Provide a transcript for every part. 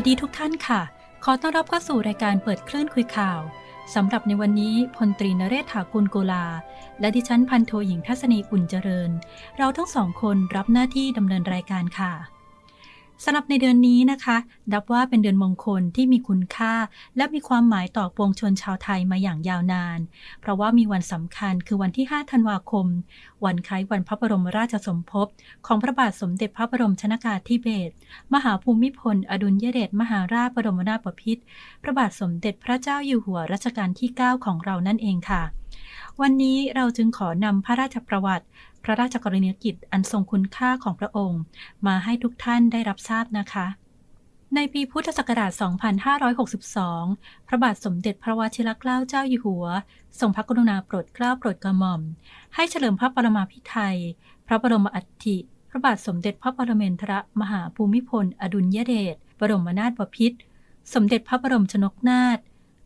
วัสดีทุกท่านค่ะ ขอต้อนรับเข้าสู่รายการเปิดคลื่นคุยข่าวสำหรับในวันนี้พลตรีนเรศถากุลโกลา และดิฉันพันโทหญิงทัศนีอุ่นเจริญ เราทั้งสองคนรับหน้าที่ดำเนินรายการค่ะ สำหรับในเดือนนี้นะคะนับว่าเป็นเดือนมงคลที่มีคุณค่า และมีความหมายต่อปวงชนชาวไทยมาอย่างยาวนาน เพราะว่ามีวันสำคัญคือวันที่ 5 ธันวาคม วันคล้ายวันพระบรมราชสมภพ ของพระบาทสมเด็จพระบรมชนากาธิเบศรมหาภูมิพล อดุลยเดชมหาราชบรมนาถบพิตรพระบาทสมเด็จพระเจ้าอยู่หัวรัชกาลที่ 9 ของเรานั่นเองค่ะวันนี้เราจึงขอนำพระราชประวัติ พระราชกรณียกิจอันทรงคุณค่าของพระองค์ มาให้ทุกท่านได้รับทราบนะคะ ในปีพุทธศักราช 2562 พระบาทสมเด็จพระวชิรเกล้าเจ้าอยู่หัว ทรงพระกรุณาโปรดเกล้าโปรดกระหม่อม ให้เฉลิมพระปรมาภิไธยพระบรมอัฐิพระบาทสมเด็จพระปรเมนทรมหาภูมิพล อดุลยเดชบรมนาถบพิตรสมเด็จพระบรมชนกนาถ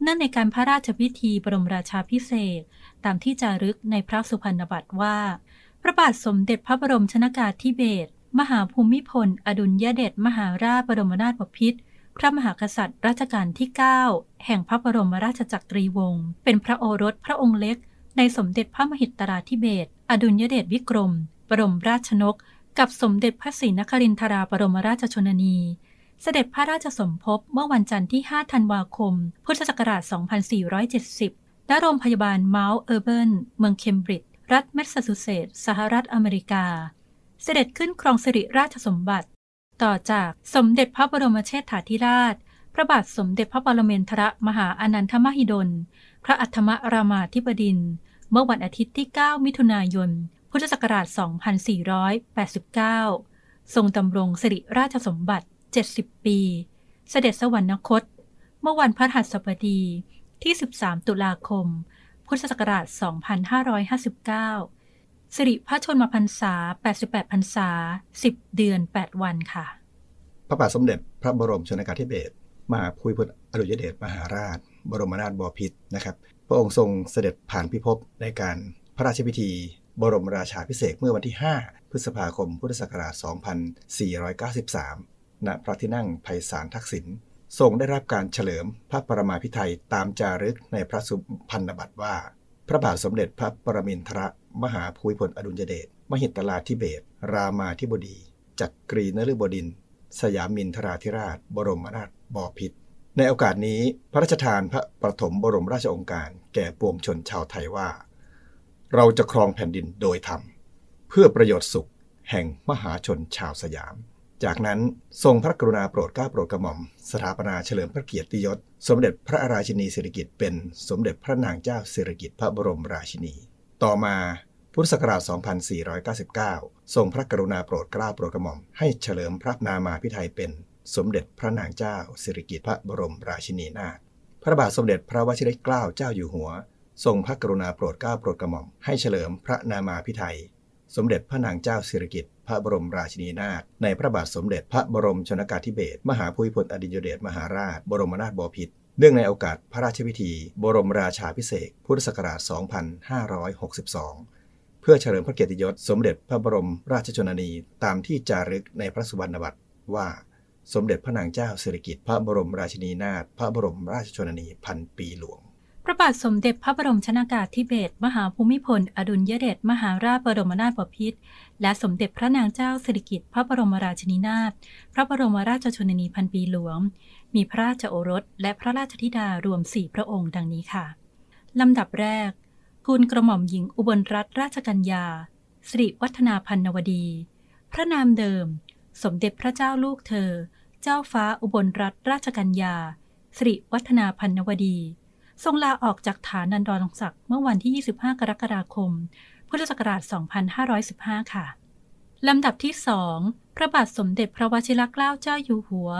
เนื่องในการพระราชพิธีบรมราชาพิเศษ ตามที่จารึกในพระสุพรรณบัตรว่า พระบาทสมเด็จพระบรมชนากาธิเบศรมหาภูมิพล อดุลยเดชมหาราชบรมนาถบพิตรพระมหากษัตริย์รัชกาลที่ 9 แห่งพระบรมราชจักรีวงศ์เป็นพระโอรสพระองค์เล็ก ในสมเด็จพระมหิตราธิเบศรอดุลยเดชวิกรม บรมราชนก กับสมเด็จพระศรีนครินทราบรมราชชนนี เสด็จพระราชสมภพเมื่อวันจันทร์ที่ 5 ธันวาคม พุทธศักราช 2470ณโรงพยาบาลเมาส์เออร์เบิร์นเมืองเคมบริดจ์ รัฐแมสซาชูเซตส์สหรัฐอเมริกา เสด็จขึ้นครองสิริราชสมบัติ ต่อจากสมเด็จพระบรมเชษฐาธิราช พระบาทสมเด็จพระปรเมนทรมหาอนันทมหิดล พระอัฐมรามาธิบดิน เมื่อวันอาทิตย์ที่ 9 มิถุนายน พุทธศักราช 2489 ทรงดำรงสิริราชสมบัติ 70 ปี เสด็จสวรรคต เมื่อวันพฤหัสบดีที่ 13 ตุลาคม พุทธศักราช 2559 สิริพระชนมพรรษา 88 พรรษา 10 เดือน 8 วันค่ะ พระบาทสมเด็จพระบรมชนกาธิเบศรมหาภูมิพลอดุลยเดชมหาราช บรมนาถบพิตรนะครับ พระองค์ทรงเสด็จผ่านพิภพในการพระราชพิธี บรมราชาพิเศษเมื่อวันที่ 5 พฤษภาคม พุทธศักราช 2493 ณ พระที่นั่งไพศาลทักษิณ ทรงได้รับการเฉลิมพระปรมาภิไธยตามจารึกในพระสุพรรณบัตรว่า พระบาทสมเด็จพระปรมินทรมหาภูมิพลอดุลยเดชมหิตลาธิเบศรรามาธิบดี จักรีนฤบดิน สยามินทราธิราช บรมนาถบพิตรในโอกาสนี้พระราชทานพระประถมบรมราชองค์การแก่ปวงชนชาวไทยว่า เราจะครองแผ่นดินโดยธรรม เพื่อประโยชน์สุขแห่งมหาชนชาวสยาม จากนั้นทรงพระกรุณาโปรดเกล้าโปรดกระหม่อม สถาปนาเฉลิมพระเกียรติยศ สมเด็จพระราชินีสิริกิติ์เป็นสมเด็จพระนางเจ้าสิริกิติ์พระบรมราชินี ต่อมาพุทธศักราช 2499 ทรงพระกรุณาโปรดเกล้าโปรดกระหม่อม ให้เฉลิมพระนามาพิไทยเป็น สมเด็จพระนางเจ้าสิริกิติ์พระบรมราชินีนาถ พระบาทสมเด็จพระวชิรเกล้าเจ้าอยู่หัว ทรงพระกรุณาโปรดเกล้าโปรดกระหม่อม ให้เฉลิมพระนามาพิไทย สมเด็จพระนางเจ้าสิริกิติ์ พระบรมราชินีนาถในพระบาทสมเด็จพระบรมชนกาธิเบศรมหาภูมิพลอดุลยเดชมหาราช บรมนาถบพิตรเนื่องในโอกาสพระราชพิธี บรมราชาพิเศษพุทธศักราช 2562 เพื่อเฉลิมพระเกียรติยศสมเด็จพระบรมราชชนนีตามที่จารึกในพระสุวรรณบัตรว่าสมเด็จพระนางเจ้าสิริกิติ์พระบรมราชินีนาถพระบรมราชชนนีพันปีหลวง พระบาทสมเด็จพระบรมชนากาธิเบศรมหาภูมิพล อดุลยเดชมหาราชบรมนาถบพิตรและสมเด็จพระนางเจ้าสิริกิติ์พระบรมราชินีนาถพระบรมราชชนนีพันปีหลวง มีพระราชโอรส และพระราชธิดารวมสี่พระองค์ดังนี้ค่ะ ลำดับแรกทูลกระหม่อมหญิงอุบลรัตนราชกัญญาสิริวัฒนาพันนวดี พระนามเดิม สมเด็จพระเจ้าลูกเธอ เจ้าฟ้าอุบลรัตนราชกัญญาสิริวัฒนาพันนวดี ทรงลาออกจากฐานันดรศักดิ์เมื่อวันที่ 25 กรกฎาคม พุทธศักราช 2515 ค่ะลำดับที่สองพระบาทสมเด็จพระวชิรเกล้าเจ้าอยู่หัว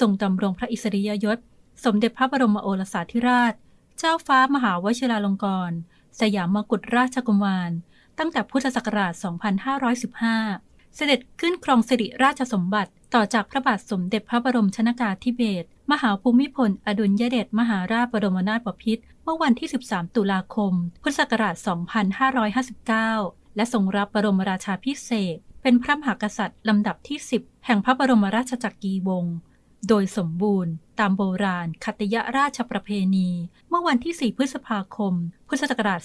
ทรงดำรงพระอิสริยยศ สมเด็จพระบรมโอรสาธิราช เจ้าฟ้ามหาวชิราลงกรณ์สยามมกุฎราชกุมาร ตั้งแต่พุทธศักราช 2515 เสด็จขึ้นครองสิริราชสมบัติ ต่อจากพระบาทสมเด็จพระบรมชนากาธิเบศรมหาภูมิพล อดุลยเดชมหาราชบรมนาถบพิตรเมื่อวันที่ 13 ตุลาคม พุทธศักราช 2559 และทรงรับบรมราชาพิเศษ เป็นพระมหากษัตริย์ลำดับที่ 10 แห่งพระบรมราชจักรีวงศ์โดยสมบูรณ์ ตามโบราณ คัตยราชประเพณี เมื่อวันที่ 4 พฤษภาคม พุทธศักราช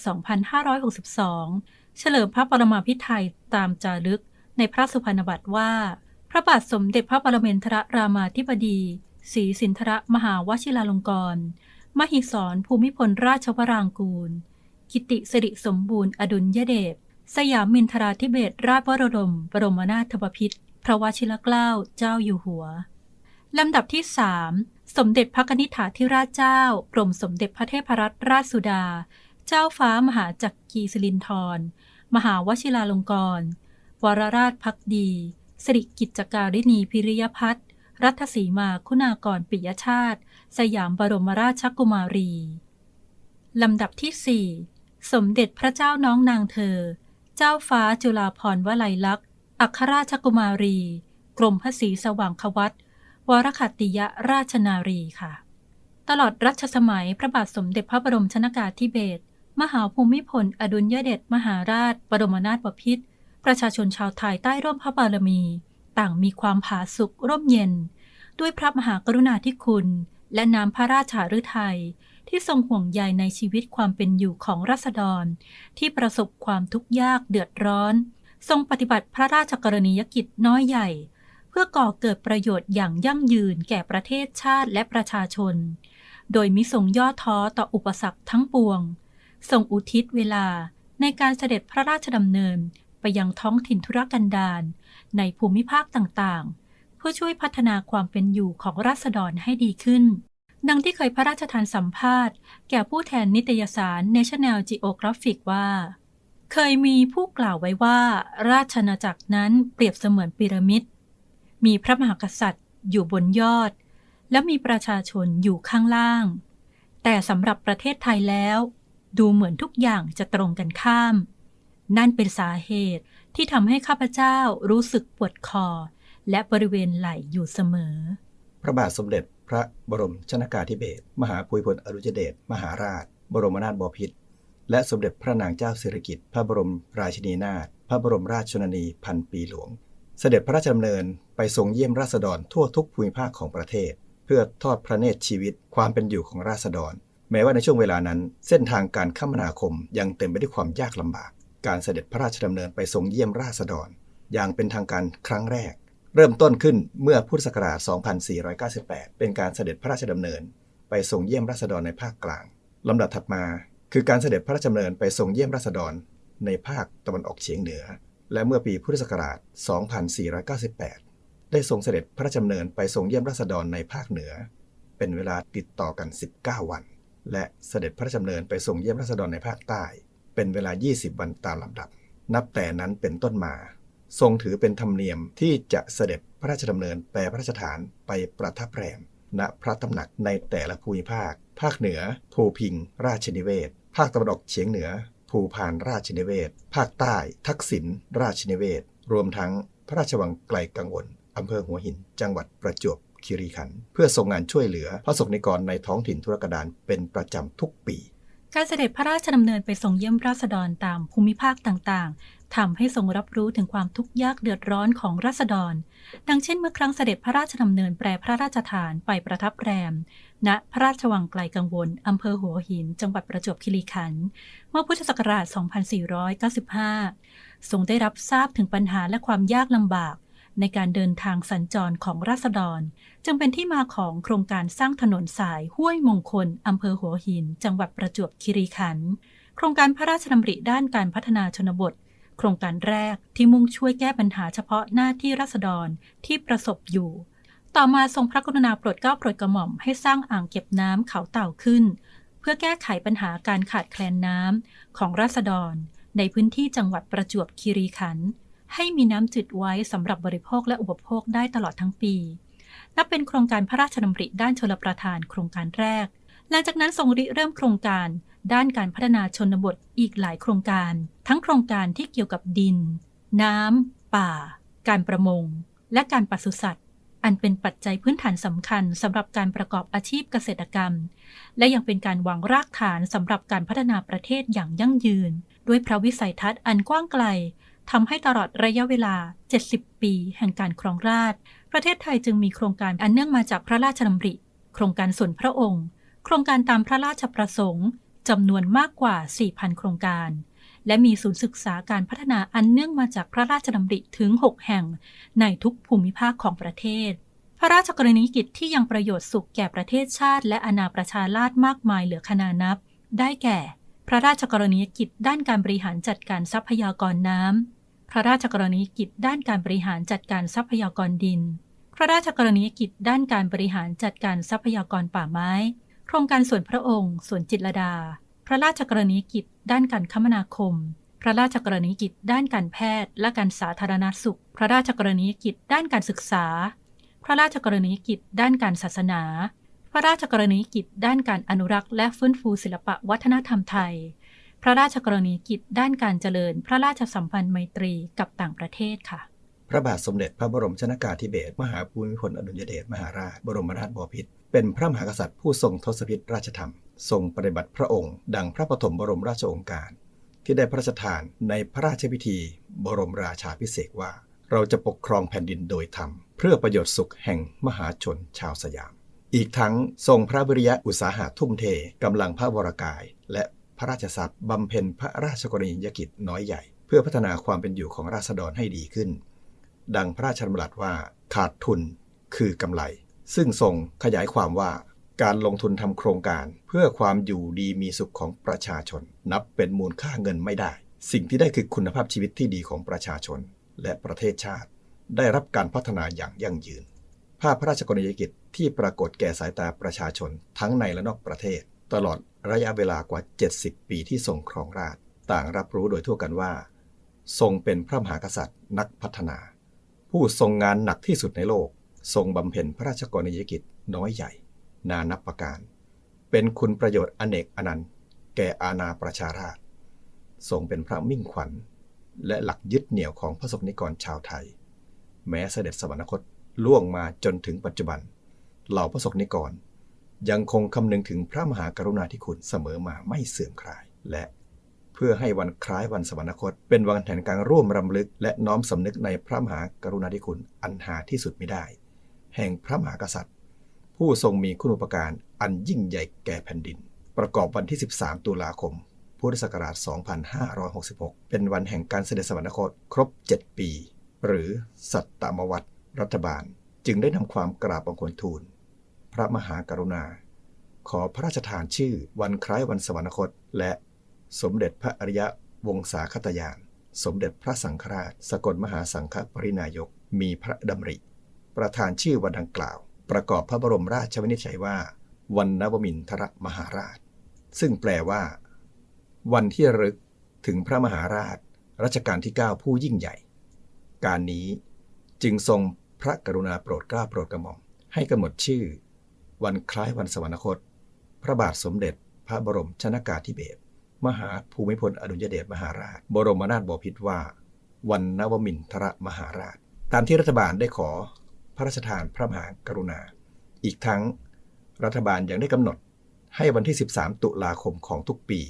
2562 เฉลิมพระปรมาภิไธยตามจารึก ในพระสุพรรณบัตรว่า พระบาทสมเด็จพระปรเมนทรรามาธิบดีศรีสินทรมหาวชิราลงกรณ์มหิศรภูมิพลราชวรางกูล กิติสิริสมบูรณ์ อดุลยเดชสยามมินทราธิเบศราชวรดม บรมนาถบพิตรพระวชิรเกล้าเจ้าอยู่หัว ลำดับที่3สมเด็จพระนิษฐาธิราชเจ้ากรมสมเด็จพระเทพรัตนราชสุดา เจ้าฟ้ามหาจักรีสิรินธรมหาวชิราลงกรณ์ วรราชพักดี สิริกิจการินีพิริยพัฒน์รัฐสีมาคุณากรปิยชาติ สยามบรมราชกุมารี ลำดับที่ 4 สมเด็จพระเจ้าน้องนางเธอ เจ้าฟ้าจุฬาภรณ์วลัยลักษณ์ อัครราชกุมารี กรมพระศรีสว่างควัตวรคัตติยราชนารีค่ะ ตลอดรัชสมัยพระบาทสมเด็จพระบรมชนากาธิเบศรมหาภูมิพล อดุลยเดชมหาราช บรมนาถบพิตร ประชาชนชาวไทยใต้ร่มพระบารมี ต่างมีความผาสุกร่มเย็น ด้วยพระมหากรุณาธิคุณ และน้ำพระราชาฤทัยที่ทรงห่วงใยในชีวิตความเป็นอยู่ของราษฎร ที่ประสบความทุกข์ยากเดือดร้อน ทรงปฏิบัติพระราชกรณียกิจน้อยใหญ่ เพื่อก่อเกิดประโยชน์อย่างยั่งยืนแก่ประเทศชาติและประชาชน โดยมิทรงย่อท้อต่ออุปสรรคทั้งปวง ทรงอุทิศเวลาในการเสด็จพระราชดำเนิน ไปยังท้องถิ่นธุรกันดารในภูมิภาคต่างๆ เพื่อช่วยพัฒนาความเป็นอยู่ของราษฎรให้ดีขึ้น ดังที่เคยพระราชทานสัมภาษณ์ แก่ผู้แทนนิตยสาร National Geographic ว่า เคยมีผู้กล่าวไว้ว่า ราชอาณาจักรนั้นเปรียบเสมือนพีระมิด มีพระมหากษัตริย์อยู่บนยอด และมีประชาชนอยู่ข้างล่าง แต่สำหรับประเทศไทยแล้ว ดูเหมือนทุกอย่างจะตรงกันข้าม นั่นเป็นสาเหตุที่ทำให้ข้าพเจ้ารู้สึกปวดคอ และบริเวณไหล่อยู่เสมอ พระบาทสมเด็จพระบรมชนากาธิเบศรมหาภูมิพลอดุลยเดชมหาราช บรมนาถบพิตรและสมเด็จพระนางเจ้าสิริกิติ์พระบรมราชินีนาถพระบรมราชชนนีพันปีหลวง เสด็จพระราชดำเนินไปทรงเยี่ยมราษฎรทั่วทุกภูมิภาคของประเทศ เพื่อทอดพระเนตรชีวิตความเป็นอยู่ของราษฎร แม้ว่าในช่วงเวลานั้น เส้นทางการคมนาคมยังเต็มไปด้วยความยากลำบาก การเสด็จพระราชดำเนินไปทรงเยี่ยมราษฎร อย่างเป็นทางการครั้งแรก เริ่มต้นขึ้นเมื่อพุทธศักราช 2498 เป็นการเสด็จพระราชดำเนิน ไปทรงเยี่ยมราษฎรในภาคกลางลำดับถัดมา คือการเสด็จพระราชดำเนินไปทรงเยี่ยมราษฎร ในภาคตะวันออกเฉียงเหนือ และเมื่อปีพุทธศักราช 2498 ได้ทรงเสด็จพระราชดำเนินไปทรงเยี่ยมราษฎรในภาคเหนือ เป็นเวลาติดต่อกัน 19 วัน และเสด็จพระราชดำเนินไปทรงเยี่ยมราษฎรในภาคใต้ เป็นเวลา 20 วันตามลำดับ นับแต่นั้นเป็นต้นมา ทรงถือเป็นธรรมเนียมที่จะเสด็จพระราชดำเนินแปรพระราชฐานไปประทับแรม ณพระตำหนักในแต่ละภูมิภาค ภาคเหนือ ภูพิง ราชนิเวศ ภาคตะวันออกเฉียงเหนือ ภูพานราชนิเวศ ภาคใต้ ทักษิณราชนิเวศ รวมทั้งพระราชวังไกลกังวลอำเภอหัวหิน จังหวัดประจวบคีรีขันธ์เพื่อทรงงานช่วยเหลือพระสงฆ์นิกรในท้องถิ่นธุรกันดารเป็นประจำทุกปี การเสด็จพระราชดำเนินไปทรงเยี่ยมราษฎรตามภูมิภาคต่างๆ ทำให้ทรงรับรู้ถึงความทุกข์ยากเดือดร้อนของราษฎร ดังเช่นเมื่อครั้งเสด็จพระราชดำเนินแปรพระราชฐานไปประทับแรม ณ พระราชวังไกลกังวล อำเภอหัวหิน จังหวัดประจวบคีรีขันธ์ เมื่อพุทธศักราช 2495 ทรงได้รับทราบถึงปัญหาและความยากลำบาก ในการเดินทางสัญจรของราษฎร จึงเป็นที่มาของโครงการสร้างถนนสายห้วยมงคลอำเภอหัวหิน จังหวัดประจวบคีรีขันธ์โครงการพระราชดำริด้านการพัฒนาชนบท โครงการแรกที่มุ่งช่วยแก้ปัญหาเฉพาะหน้าที่ราษฎรที่ประสบอยู่ ต่อมาทรงพระกรุณาโปรดเกล้าโปรดกระหม่อมให้สร้างอ่างเก็บน้ำเขาเต่าขึ้น เพื่อแก้ไขปัญหาการขาดแคลนน้ำของราษฎร ในพื้นที่จังหวัดประจวบคีรีขันธ์ ให้มีน้ำจืดไว้สำหรับบริโภคและอุปโภคได้ตลอดทั้งปี นับเป็นโครงการพระราชดำริด้านชลประทานโครงการแรก หลังจากนั้นทรงริเริ่มโครงการด้านการพัฒนาชนบทอีกหลายโครงการ ทั้งโครงการที่เกี่ยวกับดิน น้ำ ป่า การประมง และการปศุสัตว์ อันเป็นปัจจัยพื้นฐานสำคัญสำหรับการประกอบอาชีพเกษตรกรรม และยังเป็นการวางรากฐานสำหรับการพัฒนาประเทศอย่างยั่งยืน ด้วยพระวิสัยทัศน์อันกว้างไกล ทำให้ตลอดระยะเวลา 70 ปี แห่งการครองราช ประเทศไทยจึงมีโครงการอันเนื่องมาจากพระราชดำริ โครงการส่วนพระองค์ โครงการตามพระราชประสงค์จำนวนมากกว่า 4,000 โครงการ และมีศูนย์ศึกษาการพัฒนาอันเนื่องมาจากพระราชดำริถึง 6 แห่ง ในทุกภูมิภาคของประเทศ พระราชกรณียกิจที่ยังประโยชน์สุขแก่ประเทศชาติ และอาณาประชาราษฎร์มากมายเหลือขนานับ ได้แก่ พระราชกรณียกิจด้านการบริหารจัดการทรัพยากรน้ำ พระราชกรณียกิจด้านการบริหารจัดการทรัพยากรดิน พระราชกรณียกิจด้านการบริหารจัดการทรัพยากรป่าไม้ โครงการส่วนพระองค์ส่วนจิตรดา พระราชกรณียกิจด้านการคมนาคม พระราชกรณียกิจด้านการแพทย์ และการสาธารณสุข พระราชกรณียกิจด้านการศึกษา พระราชกรณียกิจด้านการศาสนา พระราชกรณียกิจด้านการอนุรักษ์และฟื้นฟูศิลปะวัฒนธรรมไทย พระราชกรณียกิจด้านการเจริญ พระราชสัมพันธ์ไมตรีกับต่างประเทศค่ะ พระบาทสมเด็จพระบรมชนากาธิเบศรมหาภูมิพลอดุลยเดชมหาราชบรมราชบพิตรเป็นพระมหากษัตริย์ผู้ทรงทศพิธราชธรรม ทรงปฏิบัติพระองค์ ดังพระปฐมบรมราชโองการ ที่ได้พระราชทานในพระราชพิธี บรมราชาพิเศษว่า เราจะปกครองแผ่นดินโดยธรรม เพื่อประโยชน์สุขแห่งมหาชนชาวสยาม อีกทั้งทรงพระวิริยะอุตสาหะทุ่มเทกำลังพระวรากาย และพระราชทรัพย์บำเพ็ญพระราชกรณียกิจน้อยใหญ่ เพื่อพัฒนาความเป็นอยู่ของราษฎรให้ดีขึ้น ดังพระราชดำรัสว่าขาดทุนคือกำไร ซึ่งทรงขยายความว่าการลงทุนทำโครงการเพื่อความอยู่ดีมีสุขของประชาชน นับเป็นมูลค่าเงินไม่ได้ สิ่งที่ได้คือคุณภาพชีวิตที่ดีของประชาชน และประเทศชาติ ได้รับการพัฒนาอย่างยั่งยืน ภาพพระราชกรณียกิจ ที่ปรากฏแก่สายตาประชาชนทั้งในและนอกประเทศ ตลอดระยะเวลากว่า 70 ปีที่ทรงครองราชต่างรับรู้โดยทั่วกันว่า ทรงเป็นพระมหากษัตริย์นักพัฒนา ผู้ทรงงานหนักที่สุดในโลก ทรงบำเพ็ญพระราชกรณียกิจน้อยใหญ่ นานับประการ เป็นคุณประโยชน์อเนกอนันต์ แก่อาณาประชาราษฎรทรงเป็นพระมิ่งขวัญ และหลักยึดเหนี่ยวของพระสงฆ์นิกรชาวไทย แม้เสด็จสวรรคตล่วงมาจนถึงปัจจุบัน เหล่าพระสงฆ์นิกร ยังคงคำนึงถึงพระมหากรุณาธิคุณเสมอมาไม่เสื่อมคลาย และเพื่อให้วันคล้ายวันสวรรคต เป็นวันแห่งการร่วมรำลึก และน้อมสำนึกในพระมหากรุณาธิคุณอันหาที่สุดไม่ได้ แห่งพระมหากษัตริย์ ผู้ทรงมีคุณูปการอันยิ่งใหญ่แก่แผ่นดิน ประกอบวันที่ 13 ตุลาคม พุทธศักราช 2566 เป็นวันแห่งการเสด็จสวรรคต ครบ 7 ปี หรือสัตตมวัตรรัฐบาล จึงได้นำความกราบบังคลทูล พระมหากรุณา ขอพระราชทานชื่อวันคล้ายวันสวรรคต และสมเด็จพระอริยวงศาคตยาน สมเด็จพระสังฆราช สกลมหาสังฆปรินายก มีพระดำริ ประธานชื่อวันดังกล่าว ประกอบพระบรมราชวินิจฉัยว่า วันนวมินทรมหาราช ซึ่งแปลว่า วันที่ระลึกถึงพระมหาราชรัชกาลที่ 9 ผู้ยิ่งใหญ่ การนี้จึงทรงพระกรุณาโปรดเกล้าโปรดกระหม่อมให้กำหนดชื่อ วันคล้ายวันสวรรคต พระบาทสมเด็จ พระบรมชนากาธิเบศรมหาภูมิพลอดุลยเดชมหาราช บรมนาถบพิตรว่า วันนวมินทรมหาราช ตามที่รัฐบาลได้ขอพระราชทานพระมหากรุณา อีกทั้งรัฐบาลยังได้กำหนดให้วันที่ 13 ตุลาคมของทุกปี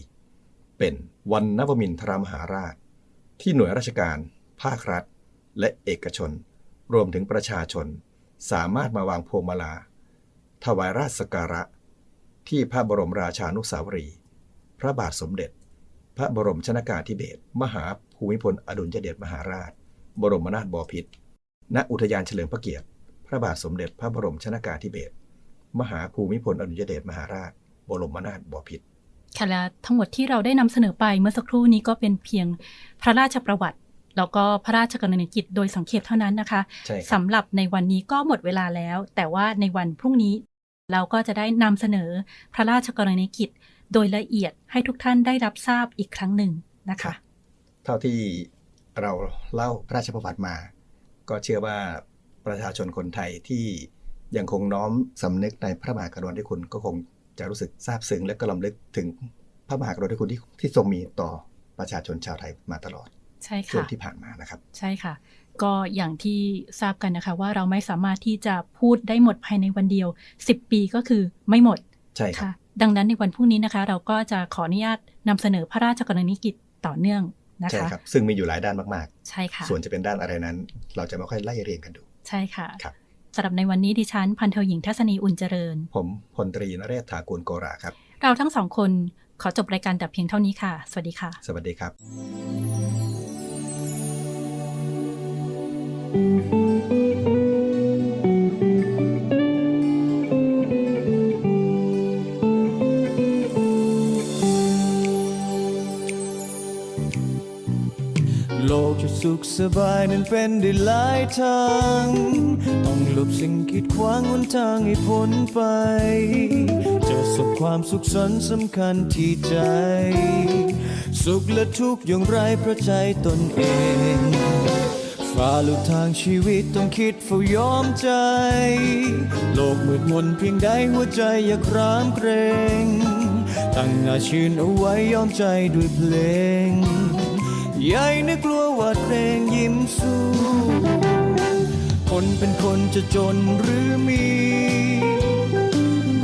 เป็นวันนวมินทรมหาราช ที่หน่วยราชการ ภาครัฐ และเอกชน รวมถึงประชาชน สามารถมาวางพวงมาลา ถวายราชสักการะ ที่พระบรมราชานุสาวรีย์พระบาทสมเด็จ พระบรมชนากาธิเบศรมหาภูมิพลอดุลยเดชมหาราช บรมนาถบพิตรณอุทยานเฉลิมพระเกียรติ พระบาทสมเด็จพระบรมชนากาธิเบศรมหาภูมิพลอดุลยเดชมหาราช บรมนาถบพิตรค่ะและทั้งหมดที่เราได้นำเสนอไปเมื่อสักครู่นี้ก็เป็นเพียงพระราชประวัติ แล้วก็พระราชกรณียกิจโดยสังเขปเท่านั้นนะคะใช่ครับสำหรับในวันนี้ก็หมดเวลาแล้ว แต่ว่าในวันพรุ่งนี้ เราก็จะได้นำเสนอพระราชกรณียกิจโดยละเอียดให้ทุกท่านได้รับทราบอีกครั้งหนึ่งนะคะ เท่าที่เราเล่าพระราชประวัติมา ก็เชื่อว่าประชาชนคนไทยที่ยังคงน้อมสำนึกในพระมหากรุณาธิคุณก็คงจะรู้สึกซาบซึ้งและก็ลำลึกถึงพระมหากรุณาธิคุณที่ที่ทรงมีต่อประชาชนชาวไทยมาตลอดใช่ช่วงค่ะที่ผ่านมานะครับ ใช่ค่ะ ก็อย่างที่ทราบกันนะคะ ว่าเราไม่สามารถที่จะพูดได้หมดภายในวันเดียว 10 ปีก็คือไม่หมดใช่ครับค่ะ ดังนั้นในวันพรุ่งนี้นะคะ เราก็จะขออนุญาตนำเสนอพระราชกรณียกิจต่อเนื่องนะใช่คะครับซึ่งมีอยู่หลายด้านมากใช่ค่ะๆส่วนจะเป็นด้านอะไรนั้น เราจะมาค่อยไล่เรียงกันดู ใช่ค่ะครับสำหรับในวันนี้ดิฉันพันโทหญิงทัศนีอุ่นเจริญ ผมพลตรีนเรศถากูลโกราครับ เราทั้งสองคนขอจบรายการแต่เพียงเท่านี้ค่ะ สวัสดีค่ะ สวัสดีครับ สุขสบายนั้นเป็นได้หลายทาง ต้องหลบสิ่งกีดขวางหนทางให้พ้นไป จะสุขความสุขสันสำคัญที่ใจ สุขและทุกข์อย่างไรพระใจตนเองฝ่าลูกทางชีวิตต้องคิดเฝ้ายอมใจ โลกมืดมนเพียงใดหัวใจอย่าครามเกรง ตั้งหน้าชื่นเอาไว้ยอมใจด้วยเพลง ใหญ่นึกกลัวว่าเพลงยิ้มสู้ คนเป็นคนจะจนหรือมี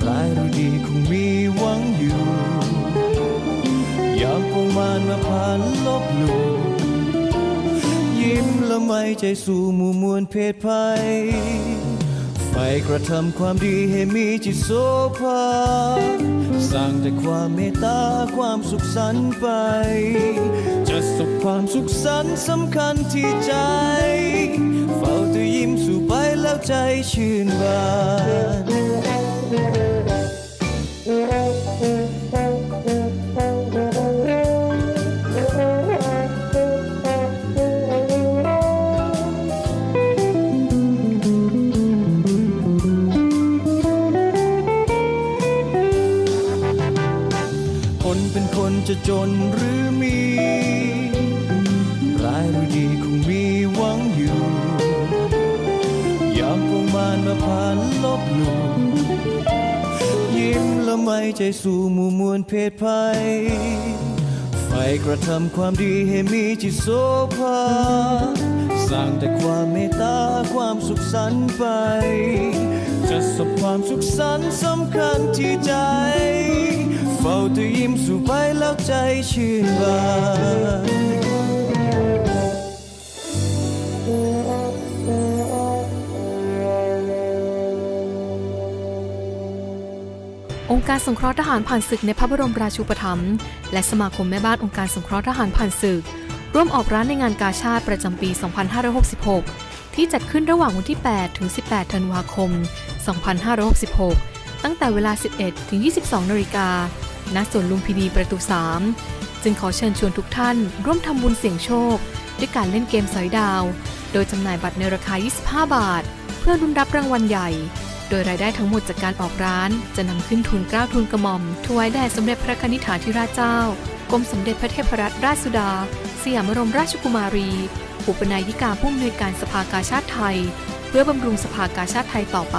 ร้ายหรือดีคงมีหวังอยู่ยามคงมานมาผ่านลบหลู่ยิ้มละไม่ใจสู่มู่มวลเพศภัย ไฟกระทำความดีให้มีจิตโสภาสร้างแต่ความเมตตาความสุขสันต์ไป จะสุขความสุขสันต์สำคัญที่ใจ เฝ้าแต่ยิ้มสู่ไปแล้วใจชื่นบาน จนหรือมีร้ายหรือดีคงมีหวังอยู่ ยามพวงมานมาผ่านลบหลู่ยิ้มละไม่ใจสู่หมู่มวลเพศภัยไฟกระทำความดีให้มีจิตโสภาสร้างแต่ความเมตตาความสุขสันต์ไป จะสบความสุขสันต์สำคัญที่ใจ เฝ้าแต่ยิ้มสู่ไปแล้วใจชื่นบานองค์การสงเคราะห์ทหารผ่านศึกในพระบรมราชูปถัมภ์และสมาคมแม่บ้านองค์การสงเคราะห์ทหารผ่านศึก ร่วมออกร้านในงานกาชาติประจำปี 2566 ที่จัดขึ้นระหว่างวันที่ 8 ถึง 18 ธันวาคม 2566 ตั้งแต่เวลา 11 ถึง 22 นาฬิกา ณสวนลุมพินีประตู 3 จึงขอเชิญชวนทุกท่านร่วมทำบุญเสี่ยงโชค ด้วยการเล่นเกมสอยดาว โดยจำหน่ายบัตรในราคา 25 บาท เพื่อรุนรับรางวัลใหญ่ โดยรายได้ทั้งหมดจากการออกร้าน จะนำขึ้นทุนกล้าทุนกระหม่อมถวายแด่สมเด็จพระนิธิฐาธิราชเจ้ากรมสมเด็จพระเทพรัตนราชสุดา สยามบรมราชกุมารี อุปนายยิกาผู้อำนวยการสภากาชาติไทย เพื่อบำรุงสภากาชาติไทยต่อไป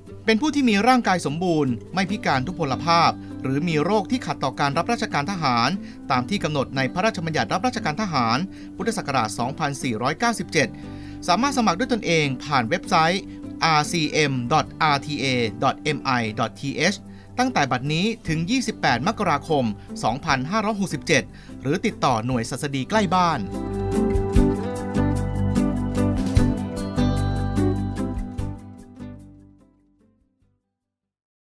เป็นผู้ที่มีร่างกายสมบูรณ์ ไม่พิการทุพพลภาพ หรือมีโรคที่ขัดต่อการรับราชการทหาร ตามที่กำหนดในพระราชบัญญัติรับราชการทหาร พุทธศักราช 2497 สามารถสมัครด้วยตนเองผ่านเว็บไซต์ rcm.rta.mi.th ตั้งแต่บัดนี้ถึง 28 มกราคม 2567 หรือติดต่อหน่วยสัสดีใกล้บ้าน